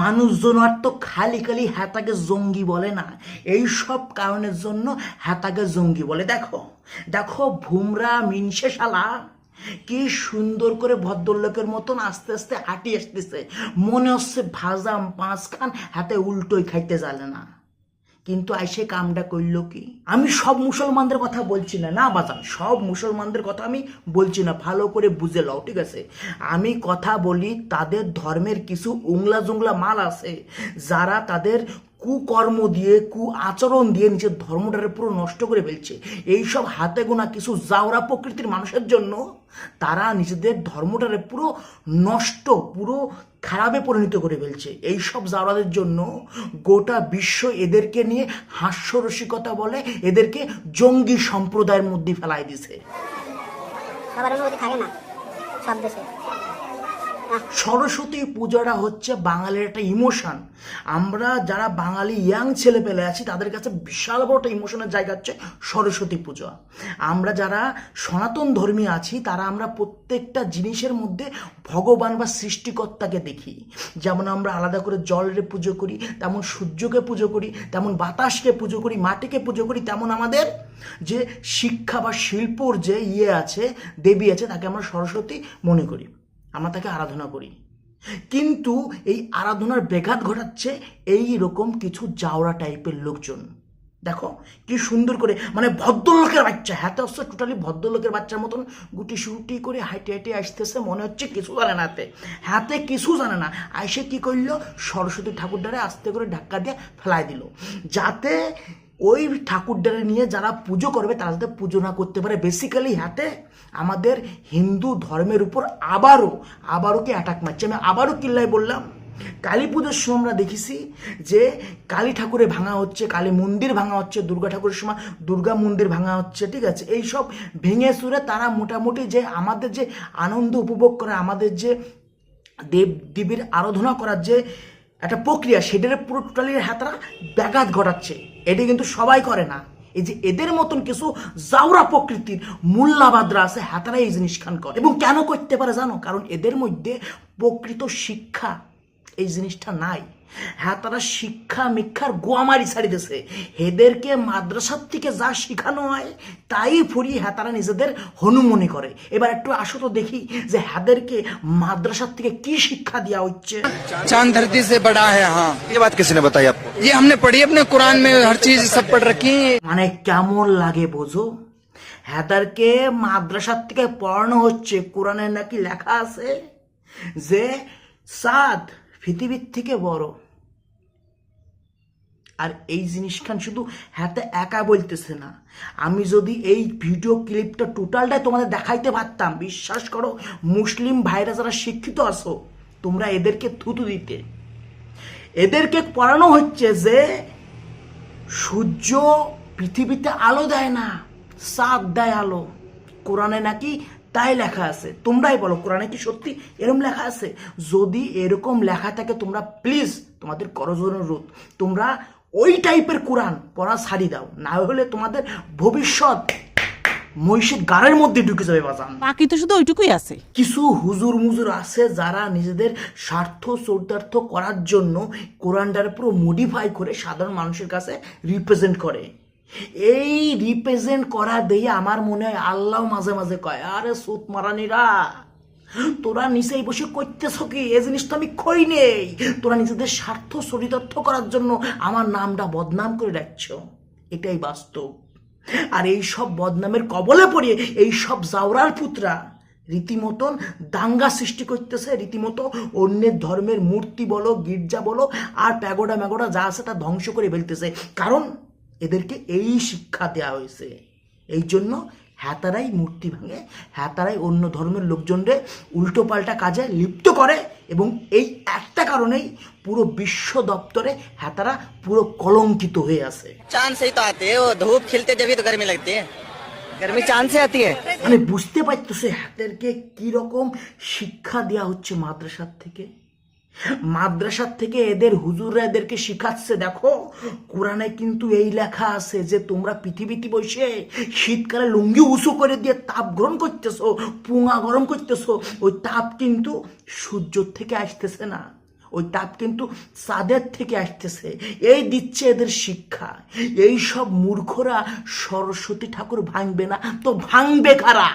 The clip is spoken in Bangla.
মানুষজন আর তো খালি খালি হ্যাতাকে জঙ্গি বলে না। এই সব কারণের জন্য হ্যাতাকে জঙ্গি বলে। দেখো দেখো ভুমরা, মিনসে শালা, কি সুন্দর করে ভদ্রলোকের মতন আস্তে আস্তে হাঁটি আসতেছে। মনে হচ্ছে ভাজাম পাঁচ খান হাতে উল্টোই খাইতে জানে না। কিন্তু আইসে কামটা করল কি? আমি সব মুসলমানদের কথা বলছি না। না বাজান সব মুসলমানদের কথা আমি বলছি না। ভালো করে বুঝে লও ঠিক আছে? আমি কথা বলি, তাদের ধর্মের কিছু উংলা জুংলা মাল আছে। যারা তাদের কুকর্ম দিয়ে কু আচরণ দিয়ে নিজের ধর্মটারে পুরো নষ্ট করে ফেলছে। এইসব হাতে গোনা কিছু জাওরা প্রকৃতির মানুষের জন্য, তারা নিজেদের ধর্মটারে পুরো নষ্ট, পুরো খারাপে পরিণত করে ফেলছে। এই সব জাওরাদের জন্য গোটা বিশ্ব এদেরকে নিয়ে হাস্যরসিকতা বলে, এদেরকে জঙ্গি সম্প্রদায়ের মধ্যে ফেলাই দিছে। না, সব দেশে। সরস্বতী পূজাটা হচ্ছে বাঙালির একটা ইমোশন আমরা যারা বাঙালি ইয়াং ছেলে পেলে আছি, তাদের কাছে বিশাল বড় একটা ইমোশনের জায়গা হচ্ছে সরস্বতী পূজা। আমরা যারা সনাতন ধর্মী আছি, তারা আমরা প্রত্যেকটা জিনিসের মধ্যে ভগবান বা সৃষ্টিকর্তাকে দেখি। যেমন আমরা আলাদা করে জলের পুজো করি, তেমন সূর্যকে পুজো করি, তেমন বাতাসকে পুজো করি, মাটিকে পুজো করি, তেমন আমাদের যে শিক্ষা বা শিল্পর যে ইয়ে আছে, দেবী আছে, তাকে আমরা সরস্বতী মনে করি। আমরা তাকে আরাধনা করি। কিন্তু এই আরাধনার ব্যাঘাত ঘটাচ্ছে এই রকম কিছু জাওরা টাইপের লোকজন। দেখো, কি সুন্দর করে মানে ভদ্রলোকের বাচ্চা হাতে হচ্ছে টোটালি ভদ্রলোকের বাচ্চার মতন গুটি সুটি করে হাইটে হাইটে আসতেছে, মনে হচ্ছে কিছু জানে না হাতে। হাতে কিছু জানে না। আইসে কি করল? সরস্বতী ঠাকুরটারে আস্তে করে ধাক্কা দিয়ে ফেলাই দিল। যাতে ওই ঠাকুরটারে নিয়ে যারা পুজো করবে, তারা যাতে পুজো না করতে পারে। বেসিক্যালি হাতে আমাদের হিন্দু ধর্মের উপর আবারও আবারও কি অ্যাটাক মারছে? আমি আবারও কিল্লায় বললাম, কালী পুজোর সময় আমরা দেখেছি যে কালী ঠাকুরে ভাঙা হচ্ছে, কালী মন্দির ভাঙা হচ্ছে, দুর্গা ঠাকুরের সময় দুর্গা মন্দির ভাঙা হচ্ছে, ঠিক আছে? এই সব ভেঙে সুরে তারা মোটামুটি যে আমাদের যে আনন্দ উপভোগ করে, আমাদের যে দেব দেবীর আরাধনা করার যে একটা প্রক্রিয়া, সেটার পুরো টোটালি হাতারা ব্যাঘাত ঘটাচ্ছে। এটি কিন্তু সবাই করে না। এই যে এদের মতন কিছু জাউরা প্রকৃতির মূল্যাবাদরা আছে, হাতারা এই জিনিস খান করে। এবং কেন করতে পারে জানো? কারণ এদের মধ্যে প্রকৃত শিক্ষা এই জিনিসটা নাই। হ্যাঁ তারা শিক্ষা মিক্ষার গোয়ামারি ছাড়িতেছে এদেরকে মাদ্রাসার থেকে যা শেখানো হয় তাই ফুরিয়ে হ্যাঁ তারা নিজেদের হনুমনি করে এবার একটু আসো তো দেখি যে হ্যাদেরকে মাদ্রাসার থেকে কি শিক্ষা দেওয়া হচ্ছে चांद धरती से बड़ा है हाँ ये बात किसने बताई आपको ये हमने पढ़ी अपने कुरान में हर चीज सब पढ़ रखी है মানে কেমন লাগে বোঝো হ্যাদারকে মাদ্রাসার থেকে পড়ানো হচ্ছে কোরআনে নাকি লেখা আছে যে সাদ পৃথিবীর থেকে বড় আর এই জিনিসখান শুধু হাতে একা বলতেছে না। আমি যদি এই ভিডিও ক্লিপটা টোটালটাই তোমাদের দেখাইতে পারতাম, বিশ্বাস করো, মুসলিম ভাইরা যারা শিক্ষিত আছো, তোমরা এদেরকে থুতু দিতে। এদেরকে পড়ানো হচ্ছে যে সূর্য পৃথিবীতে আলো দেয় না, সাত দেয় আলো। কোরআনে নাকি তাই লেখা আছে। তোমরাই বলো, কোরআনে কি সত্যি এরকম লেখা আছে? যদি এরকম লেখা থাকে, তোমরা প্লিজ তোমাদের করজোর অনুরোধ, তোমরা ওই টাইপের কোরআন পড়া ছাড়ি দাও না হলে তোমাদের ভবিষ্যৎ মহিষের গাড়ের মধ্যে ঢুকে যাবে বাজান। বাকি তো শুধু ওইটুকুই আছে। কিছু হুজুর মুজুর আছে যারা নিজেদের স্বার্থ চরিতার্থ করার জন্য কোরআনটার পুরো মডিফাই করে সাধারণ মানুষের কাছে রিপ্রেজেন্ট করে। এই রিপ্রেজেন্ট করা দিয়ে আমার মনে হয় আল্লাহ মাঝে মাঝে কয় আরে সুত মারানিরা তোরা নিচেই বসে করতেছ কি? এ জিনিস তো আমি কই নেই। তোরা নিজেদের স্বার্থ চরিতার্থ করার জন্য আমার নামটা বদনাম করে রাখছ এটাই বাস্তব। আর এই সব বদনামের কবলে পড়িয়ে এই সব জাউরার পুত্রা রীতিমতন দাঙ্গা সৃষ্টি করতেছে। রীতিমতো অন্যের ধর্মের মূর্তি বলো, গির্জা বলো, আর প্যাগোডা ম্যাগোডা যা আছে তা ধ্বংস করে ফেলতেছে। কারণ এদেরকে এই শিক্ষা দেওয়া হয়েছে। এই জন্য হ্যাতারাই মূর্তি ভাঙে হ্যাতারাই অন্য ধর্মের লোকজনরে উল্টোপাল্টা কাজে লিপ্ত করে এবং এই একটা কারণেই পুরো বিশ্ব দপ্তরে হ্যাতারা পুরো কলঙ্কিত হয়ে আছে। চাঁদ তো আতে ও ধূপ খেলতে যাবি তো গরমি লাগতে। গরমি চান্সে আতি মানে বুঝতে পারতো সে হাতেরকে কীরকম শিক্ষা দেওয়া হচ্ছে মাদ্রাসার থেকে? মাদ্রাসার থেকে এদের হুজুররা এদেরকে শিখাচ্ছে, দেখো। কোরআনে কিন্তু এই লেখা আছে যে, তোমরা পৃথিবীতে বসে শীতকালে লুঙ্গি উঁচু করে দিয়ে তাপ গ্রহণ করতেছো, পুঙা গরম করতেছো, ওই তাপ কিন্তু সূর্য থেকে আসতেছে না। ওই তাপ কিন্তু চাঁদের থেকে আসতেছে। এই দিচ্ছে এদের শিক্ষা। এই সব মূর্খরা সরস্বতী ঠাকুর ভাঙবে না, তো ভাঙবে কারা?